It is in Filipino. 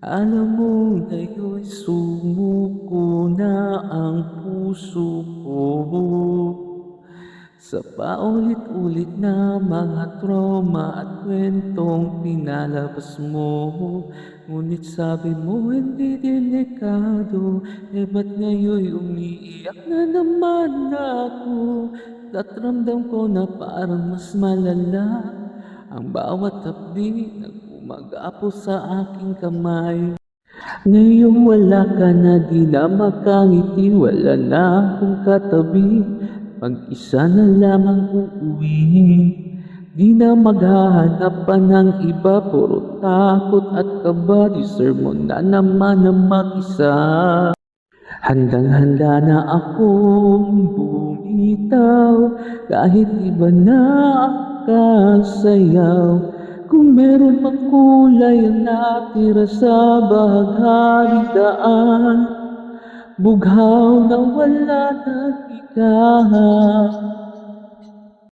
Alam mo ngayon'y sumuko na ang puso ko. Sa paulit-ulit na mga trauma at kwentong pinalabas mo Ngunit sabi mo hindi delikado. Eh ba't ngayon'y umiiyak na naman ako? At ko na parang mas malala Ang bawat tabi na gumagapo sa aking kamay. Ngayong wala ka na di na makangiti Wala na akong katabi. Mag-isa na lamang uuwi. Di na maghahanap pa ng iba Puro takot at kaba. Deserve mo na naman na mag-isa. Handang-handa na akong bumitaw Kahit iba na ang kasayaw Kung meron mang kulay ang natira sa bahaghari daan Bughaw na wala na ikaw